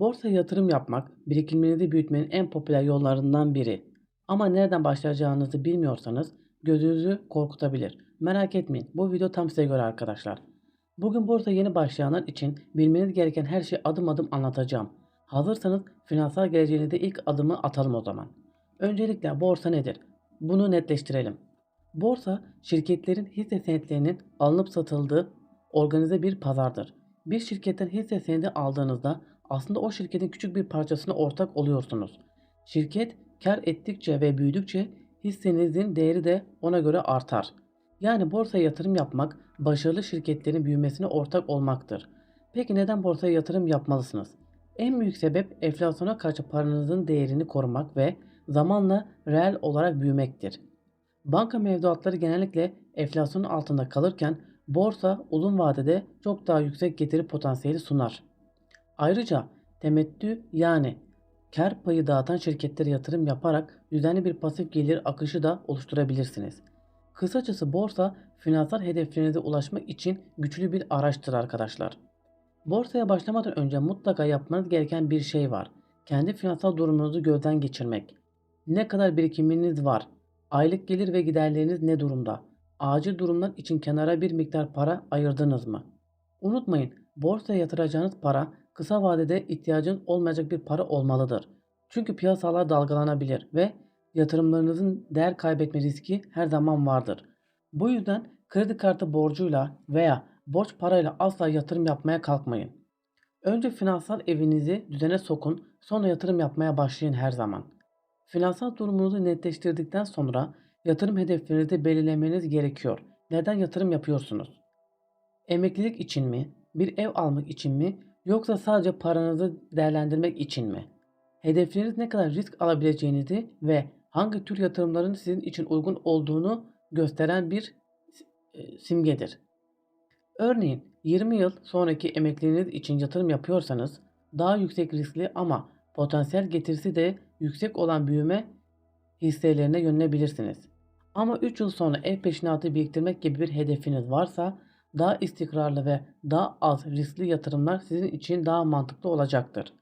Borsaya yatırım yapmak, birikimlerinizi büyütmenin en popüler yollarından biri. Ama nereden başlayacağınızı bilmiyorsanız gözünüzü korkutabilir. Merak etmeyin, bu video tam size göre arkadaşlar. Bugün borsaya yeni başlayanlar için bilmeniz gereken her şeyi adım adım anlatacağım. Hazırsanız finansal geleceğinizde ilk adımı atalım o zaman. Öncelikle borsa nedir? Bunu netleştirelim. Borsa, şirketlerin hisse senetlerinin alınıp satıldığı organize bir pazardır. Bir şirketten hisse senedi aldığınızda aslında o şirketin küçük bir parçasına ortak oluyorsunuz. Şirket kar ettikçe ve büyüdükçe hissenizin değeri de ona göre artar. Yani borsaya yatırım yapmak başarılı şirketlerin büyümesine ortak olmaktır. Peki neden borsaya yatırım yapmalısınız? En büyük sebep enflasyona karşı paranızın değerini korumak ve zamanla reel olarak büyümektir. Banka mevduatları genellikle enflasyonun altında kalırken borsa uzun vadede çok daha yüksek getiri potansiyeli sunar. Ayrıca temettü yani kar payı dağıtan şirketlere yatırım yaparak düzenli bir pasif gelir akışı da oluşturabilirsiniz. Kısacası borsa finansal hedeflerinize ulaşmak için güçlü bir araçtır arkadaşlar. Borsaya başlamadan önce mutlaka yapmanız gereken bir şey var. Kendi finansal durumunuzu gözden geçirmek. Ne kadar birikiminiz var? Aylık gelir ve giderleriniz ne durumda? Acil durumlar için kenara bir miktar para ayırdınız mı? Unutmayın, borsaya yatıracağınız para kısa vadede ihtiyacınız olmayacak bir para olmalıdır. Çünkü piyasalar dalgalanabilir ve yatırımlarınızın değer kaybetme riski her zaman vardır. Bu yüzden kredi kartı borcuyla veya borç parayla asla yatırım yapmaya kalkmayın. Önce finansal evinizi düzene sokun, sonra yatırım yapmaya başlayın her zaman. Finansal durumunuzu netleştirdikten sonra yatırım hedeflerinizi belirlemeniz gerekiyor. Neden yatırım yapıyorsunuz? Emeklilik için mi? Bir ev almak için mi? Yoksa sadece paranızı değerlendirmek için mi? Hedefleriniz ne kadar risk alabileceğinizi ve hangi tür yatırımların sizin için uygun olduğunu gösteren bir e, simgedir. Örneğin 20 yıl sonraki emekliliğiniz için yatırım yapıyorsanız daha yüksek riskli ama potansiyel getirisi de yüksek olan büyüme hisselerine yönelebilirsiniz. Ama 3 yıl sonra ev peşinatı biriktirmek gibi bir hedefiniz varsa daha istikrarlı ve daha az riskli yatırımlar sizin için daha mantıklı olacaktır.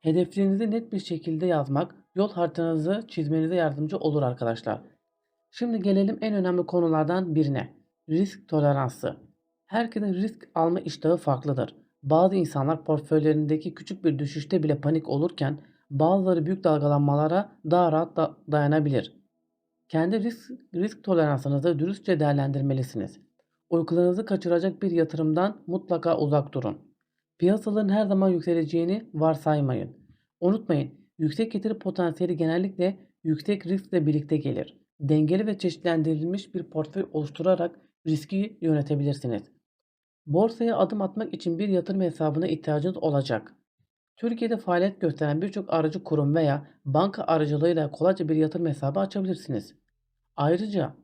Hedeflerinizi net bir şekilde yazmak yol haritanızı çizmenize yardımcı olur arkadaşlar. Şimdi gelelim en önemli konulardan birine. Risk toleransı. Herkesin risk alma iştahı farklıdır. Bazı insanlar portföylerindeki küçük bir düşüşte bile panik olurken bazıları büyük dalgalanmalara daha rahat da dayanabilir. Kendi risk, risk toleransınızı dürüstçe değerlendirmelisiniz. Uykularınızı kaçıracak bir yatırımdan mutlaka uzak durun. Piyasaların her zaman yükseleceğini varsaymayın. Unutmayın, yüksek getiri potansiyeli genellikle yüksek riskle birlikte gelir. Dengeli ve çeşitlendirilmiş bir portföy oluşturarak riski yönetebilirsiniz. Borsaya adım atmak için bir yatırım hesabına ihtiyacınız olacak. Türkiye'de faaliyet gösteren birçok aracı kurum veya banka aracılığıyla kolayca bir yatırım hesabı açabilirsiniz. Ayrıca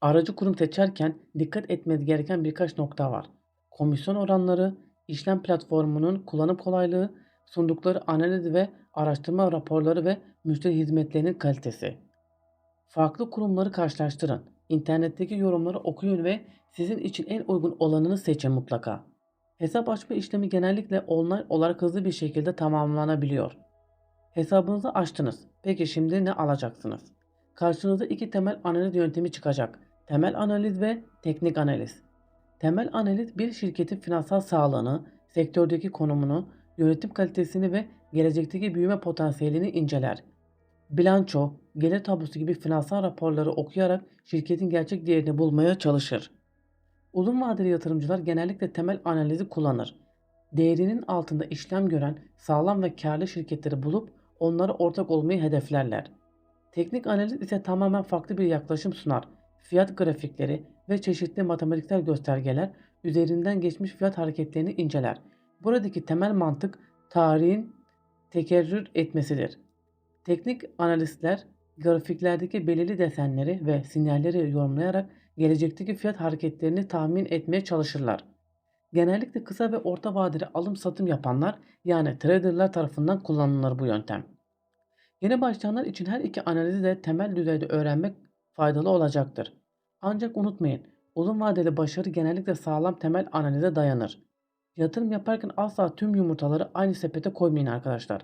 aracı kurum seçerken dikkat etmeniz gereken birkaç nokta var. Komisyon oranları, işlem platformunun kullanım kolaylığı, sundukları analiz ve araştırma raporları ve müşteri hizmetlerinin kalitesi. Farklı kurumları karşılaştırın. İnternetteki yorumları okuyun ve sizin için en uygun olanını seçin mutlaka. Hesap açma işlemi genellikle online olarak hızlı bir şekilde tamamlanabiliyor. Hesabınızı açtınız. Peki şimdi ne alacaksınız? Karşınıza iki temel analiz yöntemi çıkacak. Temel analiz ve teknik analiz. Temel analiz bir şirketin finansal sağlığını, sektördeki konumunu, yönetim kalitesini ve gelecekteki büyüme potansiyelini inceler. Bilanço, gelir tablosu gibi finansal raporları okuyarak şirketin gerçek değerini bulmaya çalışır. Uzun vadeli yatırımcılar genellikle temel analizi kullanır. Değerinin altında işlem gören sağlam ve karlı şirketleri bulup onlara ortak olmayı hedeflerler. Teknik analiz ise tamamen farklı bir yaklaşım sunar. Fiyat grafikleri ve çeşitli matematiksel göstergeler üzerinden geçmiş fiyat hareketlerini inceler. Buradaki temel mantık tarihin tekerrür etmesidir. Teknik analistler grafiklerdeki belirli desenleri ve sinyalleri yorumlayarak gelecekteki fiyat hareketlerini tahmin etmeye çalışırlar. Genellikle kısa ve orta vadeli alım satım yapanlar yani traderlar tarafından kullanılır bu yöntem. Yeni başlayanlar için her iki analizi de temel düzeyde öğrenmek faydalı olacaktır. Ancak unutmayın, uzun vadeli başarı genellikle sağlam temel analize dayanır. Yatırım yaparken asla tüm yumurtaları aynı sepete koymayın arkadaşlar.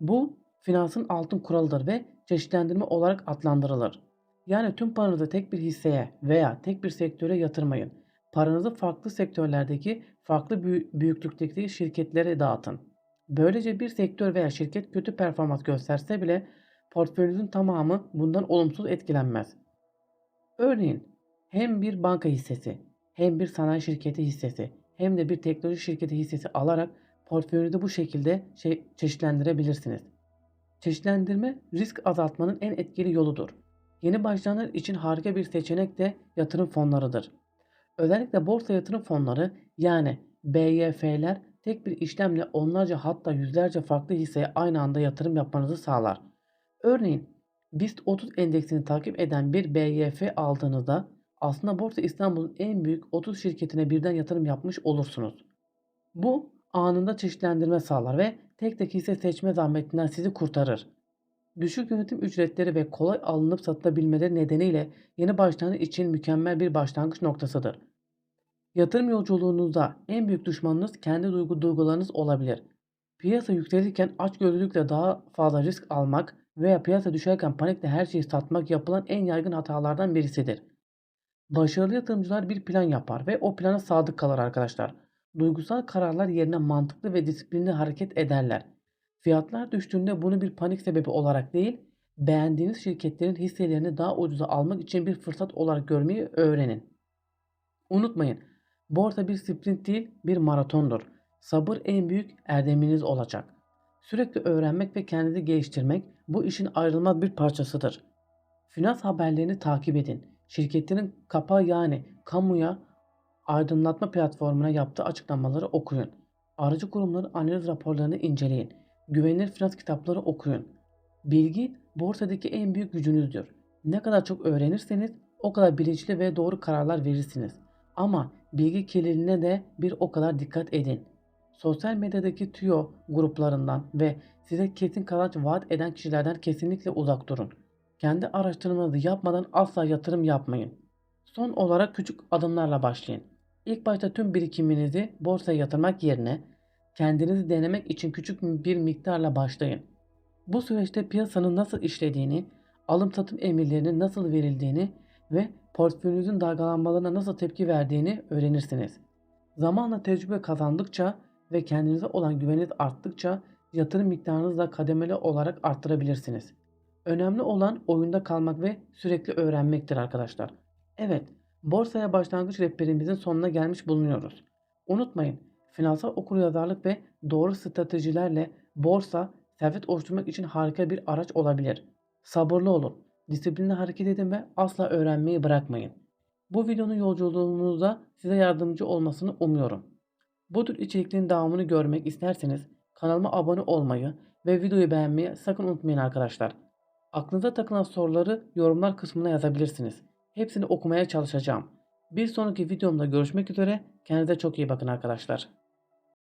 Bu finansın altın kuralıdır ve çeşitlendirme olarak adlandırılır. Yani tüm paranızı tek bir hisseye veya tek bir sektöre yatırmayın. Paranızı farklı sektörlerdeki farklı büyü- büyüklükteki şirketlere dağıtın. Böylece bir sektör veya şirket kötü performans gösterse bile portföyünüzün tamamı bundan olumsuz etkilenmez. Örneğin hem bir banka hissesi, hem bir sanayi şirketi hissesi, hem de bir teknoloji şirketi hissesi alarak portföyünüzü bu şekilde şey, çeşitlendirebilirsiniz. Çeşitlendirme risk azaltmanın en etkili yoludur. Yeni başlayanlar için harika bir seçenek de yatırım fonlarıdır. Özellikle borsa yatırım fonları yani BYF'ler tek bir işlemle onlarca hatta yüzlerce farklı hisseye aynı anda yatırım yapmanızı sağlar. Örneğin BIST 30 endeksini takip eden bir BYF aldığınızda aslında Borsa İstanbul'un en büyük 30 şirketine birden yatırım yapmış olursunuz. Bu anında çeşitlendirme sağlar ve tek tek hisse seçme zahmetinden sizi kurtarır. Düşük yönetim ücretleri ve kolay alınıp satılabilmeleri nedeniyle yeni başlangıç için mükemmel bir başlangıç noktasıdır. Yatırım yolculuğunuzda en büyük düşmanınız kendi duygu duygularınız olabilir. Piyasa yükselirken açgözlülükle daha fazla risk almak veya piyasa düşerken panikle her şeyi satmak yapılan en yaygın hatalardan birisidir. Başarılı yatırımcılar bir plan yapar ve o plana sadık kalır arkadaşlar. Duygusal kararlar yerine mantıklı ve disiplinli hareket ederler. Fiyatlar düştüğünde bunu bir panik sebebi olarak değil, beğendiğiniz şirketlerin hisselerini daha ucuza almak için bir fırsat olarak görmeyi öğrenin. Unutmayın, borsa bir sprint değil, bir maratondur. Sabır en büyük erdeminiz olacak. Sürekli öğrenmek ve kendinizi geliştirmek bu işin ayrılmaz bir parçasıdır. Finans haberlerini takip edin. Şirketlerin kapağı yani kamuya aydınlatma platformuna yaptığı açıklamaları okuyun. Aracı kurumların analiz raporlarını inceleyin. Güvenilir finans kitapları okuyun. Bilgi borsadaki en büyük gücünüzdür. Ne kadar çok öğrenirseniz o kadar bilinçli ve doğru kararlar verirsiniz. Ama bilgi kirliliğine de bir o kadar dikkat edin. Sosyal medyadaki tüyo gruplarından ve size kesin kazanç vaat eden kişilerden kesinlikle uzak durun. Kendi araştırmanızı yapmadan asla yatırım yapmayın. Son olarak küçük adımlarla başlayın. İlk başta tüm birikiminizi borsaya yatırmak yerine kendinizi denemek için küçük bir miktarla başlayın. Bu süreçte piyasanın nasıl işlediğini, alım satım emirlerinin nasıl verildiğini ve portföyünüzün dalgalanmalarına nasıl tepki verdiğini öğrenirsiniz. Zamanla tecrübe kazandıkça ve kendinize olan güveniniz arttıkça yatırım miktarınızı da kademeli olarak arttırabilirsiniz. Önemli olan oyunda kalmak ve sürekli öğrenmektir arkadaşlar. Evet, borsaya başlangıç rehberimizin sonuna gelmiş bulunuyoruz. Unutmayın, finansal okuryazarlık ve doğru stratejilerle borsa servet oluşturmak için harika bir araç olabilir. Sabırlı olun, disiplinli hareket edin ve asla öğrenmeyi bırakmayın. Bu videonun yolculuğunuzda size yardımcı olmasını umuyorum. Bu tür içeriklerin devamını görmek isterseniz kanalıma abone olmayı ve videoyu beğenmeyi sakın unutmayın arkadaşlar. Aklınıza takılan soruları yorumlar kısmına yazabilirsiniz. Hepsini okumaya çalışacağım. Bir sonraki videomda görüşmek üzere. Kendinize çok iyi bakın arkadaşlar.